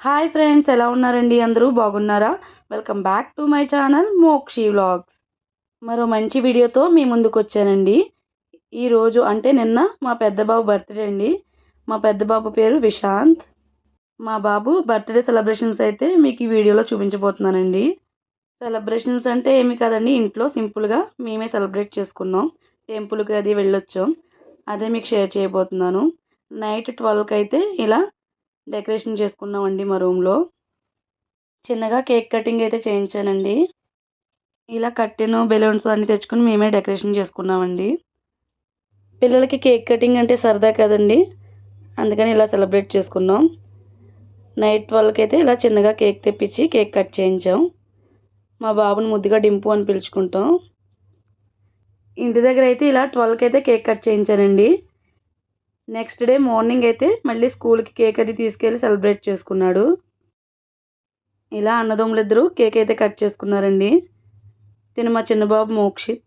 Hi friends ఎలా ఉన్నారండి అందరూ? బాగున్నారా? Welcome back to my channel Mokshi vlogs. మరో మంచి వీడియోతో మీ ముందుకు వచ్చానండి ఈరోజు అంటే నిన్న మా పెద్ద బాబు బర్త్డే అండి. మా పెద్ద బాబు పేరు విశాంత్. మా బాబు బర్త్డే సెలబ్రేషన్స్ అయితే మీకు ఈ వీడియోలో చూపించబోతున్నానండి. సెలబ్రేషన్స్ అంటే ఏమి కాదండి ఇంట్లో సింపుల్గా మేమే సెలబ్రేట్ చేసుకున్నాం. టెంపుల్కి అది వెళ్ళొచ్చాం. అదే మీకు షేర్ చేయబోతున్నాను. నైట్ ట్వెల్వ్కి అయితే ఇలా డెకరేషన్ చేసుకున్నామండి మా రూమ్లో. చిన్నగా కేక్ కటింగ్ అయితే చేయించానండి. ఇలా కట్టెను బెలూన్స్ అన్నీ తెచ్చుకొని మేమే డెకరేషన్ చేసుకున్నామండి. పిల్లలకి కేక్ కటింగ్ అంటే సరదా కదండి. అందుకని ఇలా సెలబ్రేట్ చేసుకున్నాం. నైట్ ట్వెల్వ్కి అయితే ఇలా చిన్నగా కేక్ తెప్పించి కేక్ కట్ చేయించాం. మా బాబుని ముద్దుగా డింపు అని పిలుచుకుంటాం. ఇంటి దగ్గర అయితే ఇలా ట్వెల్వ్కి అయితే కేక్ కట్ చేయించానండి. నెక్స్ట్ డే మార్నింగ్ అయితే మళ్ళీ స్కూల్కి కేక్ అది తీసుకెళ్ళి సెలబ్రేట్ చేసుకున్నాడు. ఇలా అన్నదమ్ములు ఇద్దరు కేక్ అయితే కట్ చేసుకున్నారండి. తిని మా చిన్నబాబు మోక్షిత్.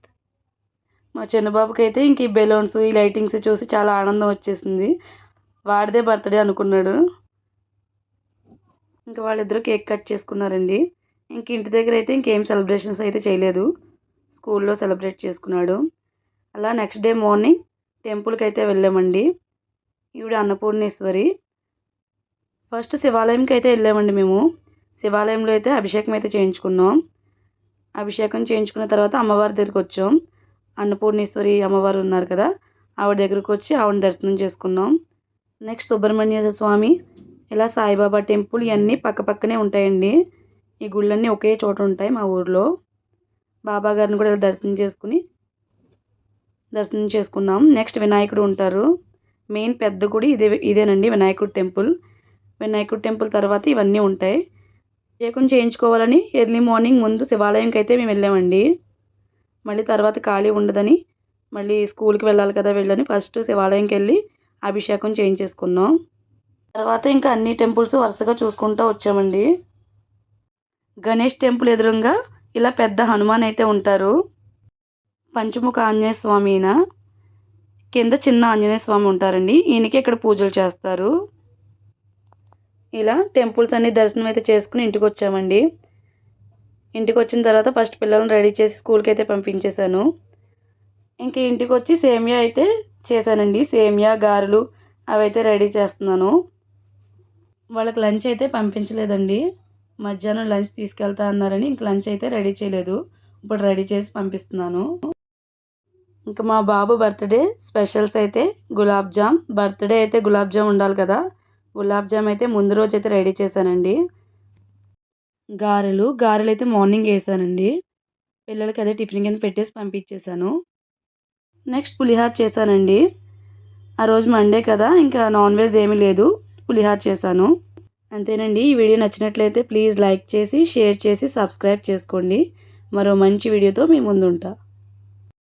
మా చిన్నబాబుకి అయితే ఇంక ఈ బెలూన్స్ ఈ లైటింగ్స్ చూసి చాలా ఆనందం వచ్చేసింది. వాడిదే బర్త్డే అనుకున్నాడు. ఇంకా వాళ్ళిద్దరూ కేక్ కట్ చేసుకున్నారండి. ఇంక ఇంటి దగ్గర అయితే ఇంకేం సెలబ్రేషన్స్ అయితే చేయలేదు. స్కూల్లో సెలబ్రేట్ చేసుకున్నాడు. అలా నెక్స్ట్ డే మార్నింగ్ టెంపుల్కి అయితే వెళ్ళామండి. ఈవిడ అన్నపూర్ణేశ్వరి. ఫస్ట్ శివాలయంకి అయితే వెళ్ళామండి మేము. శివాలయంలో అయితే అభిషేకం అయితే చేయించుకున్నాం. అభిషేకం చేయించుకున్న తర్వాత అమ్మవారి దగ్గరికి వచ్చాం. అన్నపూర్ణేశ్వరి అమ్మవారు ఉన్నారు కదా ఆవిడ దగ్గరికి వచ్చి ఆవిడ దర్శనం చేసుకున్నాం. నెక్స్ట్ సుబ్రహ్మణ్య స్వామి ఇలా సాయిబాబా టెంపుల్ ఇవన్నీ పక్క పక్కనే ఉంటాయండి. ఈ గుళ్ళన్నీ ఒకే చోట ఉంటాయి మా ఊర్లో. బాబా గారిని కూడా ఇలా దర్శనం చేసుకుని దర్శనం చేసుకున్నాం. నెక్స్ట్ వినాయకుడు ఉంటారు. మెయిన్ పెద్ద గుడి ఇదే ఇదేనండి వినాయకుడు టెంపుల్. వినాయకుడు టెంపుల్ తర్వాత ఇవన్నీ ఉంటాయి. అభిషేకం చేయించుకోవాలని ఎర్లీ మార్నింగ్ ముందు శివాలయంకి అయితే మేము వెళ్ళామండి. మళ్ళీ తర్వాత ఖాళీ ఉండదని మళ్ళీ స్కూల్కి వెళ్ళాలి కదా వెళ్ళని ఫస్ట్ శివాలయంకి వెళ్ళి అభిషేకం చేయించేసుకున్నాం. తర్వాత ఇంకా అన్ని టెంపుల్స్ వరుసగా చూసుకుంటూ వచ్చామండి. గణేష్ టెంపుల్ ఎదురుగా ఇలా పెద్ద హనుమాన్ అయితే ఉంటారు. పంచముఖ ఆంజనేయ స్వామినా. కింద చిన్న ఆంజనేయ స్వామి ఉంటారండి. ఈయనకి ఇక్కడ పూజలు చేస్తారు. ఇలా టెంపుల్స్ అన్ని దర్శనం అయితే చేసుకుని ఇంటికి వచ్చామండి. ఇంటికి వచ్చిన తర్వాత ఫస్ట్ పిల్లల్ని రెడీ చేసి స్కూల్కి అయితే పంపించేశాను. ఇంక ఇంటికి వచ్చి సేమియా అయితే చేశానండి. సేమియా గారెలు అవి అయితే రెడీ చేస్తున్నాను. వాళ్ళకి లంచ్ అయితే పంపించలేదండి. మధ్యాహ్నం లంచ్ తీసుకెళ్తా అన్నారని ఇంక లంచ్ అయితే రెడీ చేయలేదు. ఇప్పుడు రెడీ చేసి పంపిస్తున్నాను. ఇంకా మా బాబు బర్త్డే స్పెషల్స్ అయితే గులాబ్ జామ్. బర్త్డే అయితే గులాబ్ జామ్ ఉండాలి కదా. గులాబ్ జామ్ అయితే ముందు రోజు అయితే రెడీ చేశానండి. గారెలు. గారెలు అయితే మార్నింగ్ వేసానండి. పిల్లలకి అదే టిఫిన్ కింద పెట్టేసి పంపించేశాను. నెక్స్ట్ పులిహార చేశానండి. ఆ రోజు మండే కదా ఇంకా నాన్ వెజ్ ఏమీ లేదు. పులిహార చేశాను. అంతేనండి. ఈ వీడియో నచ్చినట్లయితే ప్లీజ్ లైక్ చేసి షేర్ చేసి సబ్స్క్రైబ్ చేసుకోండి. మరో మంచి వీడియోతో మీ ముందుంటా.